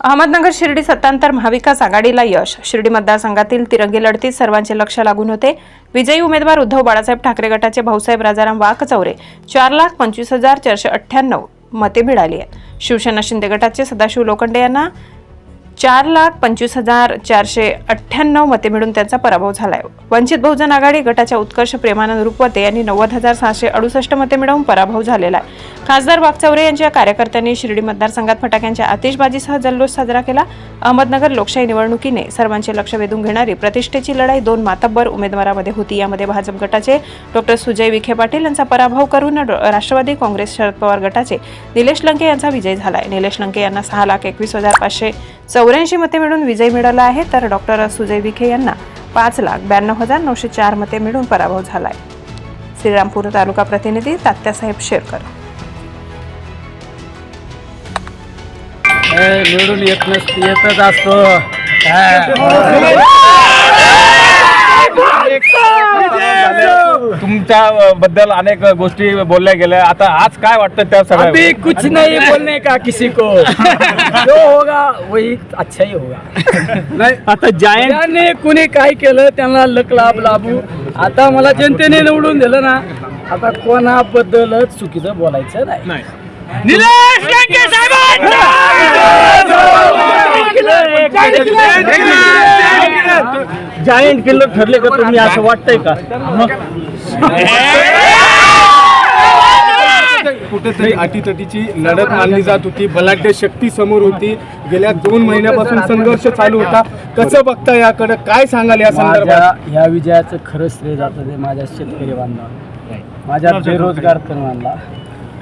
अहमदनगर शिर्डी सत्तांतर महाविकास आघाडीला यश. शिर्डी मतदारसंघातील तिरंगी लढतीत सर्वांचे लक्ष लागून होते. विजयी उमेदवार उद्धव बाळासाहेब ठाकरे गटाचे भाऊसाहेब राजाराम वाकचौरे चार. लाख पंचवीस हजार चारशे अठ्ठ्याण्णव मते मिळाली आहेत. शिवसेना शिंदे गटाचे सदाशिव लोखंडे यांना चार लाख पंचवीस हजार चारशे अठ्ठ्याण्णव मते मिळून त्यांचा पराभव झाला आहे वंचित बहुजन आघाडी गटाच्या उत्कर्ष प्रेमानंद रुपवते यांनी नव्वद हजार सहाशे अडुसष्ट मते मिळवून पराभव झालेला आहे. खासदार वागचौरे यांच्या कार्यकर्त्यांनी शिर्डी मतदारसंघात फटाक्यांच्या आतिषबाजीसह जल्लोष साजरा केला. अहमदनगर लोकशाही निवडणुकीने सर्वांचे लक्ष वेधून घेणारी प्रतिष्ठेची लढाई दोन मातब्बर उमेदवारामध्ये होती. यामध्ये भाजप गटाचे डॉक्टर सुजय विखे पाटील यांचा पराभव करून राष्ट्रवादी काँग्रेस शरद पवार गटाचे निलेश लंके यांचा विजय झाला आहे निलेश लंके यांना सहा लाख एकवीस हजार पाचशे चौऱ्याऐंशी मते मिळून विजय मिळाला आहे तर डॉक्टर सुजय विखे यांना पाच लाख ब्याण्णव हजार नऊशे चार मते मिळून पराभव झाला आहे श्रीरामपूर तालुका प्रतिनिधी तात्यासाहेब शेरकर. निवडून येत नस येतच असतो. तुमच्या बद्दल अनेक गोष्टी बोलल्या गेल्या. आता आज काय वाटतं त्या अभी सगळ्या कुछ नहीं बोलने का किसी को। जो होगा वही अच्छा ही होगा। नाही आता जायंट ज्याने कुणी काय केलं त्यांना लक लाभ लाभू. आता मला जनतेने निवडून दिलं ना आता कोणाबद्दलच चुकीचं बोलायचं नाही. निलेश लंके जायंट किल्लर ठरले का तुम्ही असं वाटतंय का? कुठेतरी अटीतटीची लढत मानली जात होती. बलाढ्य शक्ती समोर होती. गेल्या दोन महिन्यापासून संघर्ष चालू होता. कसं बघता याकडे? काय सांगाल या संदर्भात? ह्या विजयाचं खरं श्रेय जातं ते माझ्या शेतकरी बांधवांना माझ्या बेरोजगार तरुणांना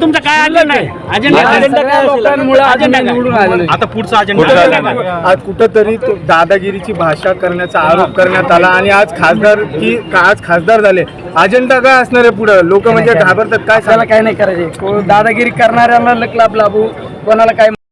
तुमचा काय अजेंडा आहे अजेंडा. आता पुढचा अजेंडा आज कुठंतरी दादागिरीची भाषा करण्याचा आरोप करण्यात आला आणि आज खासदार की आज खासदार झाले. अजेंडा काय असणार आहे पुढे? लोक म्हणजे घाबरतात. काय सांगा? काय नाही करायचे. दादागिरी करणाऱ्यांना लक लाभ लाभू. कोणाला काय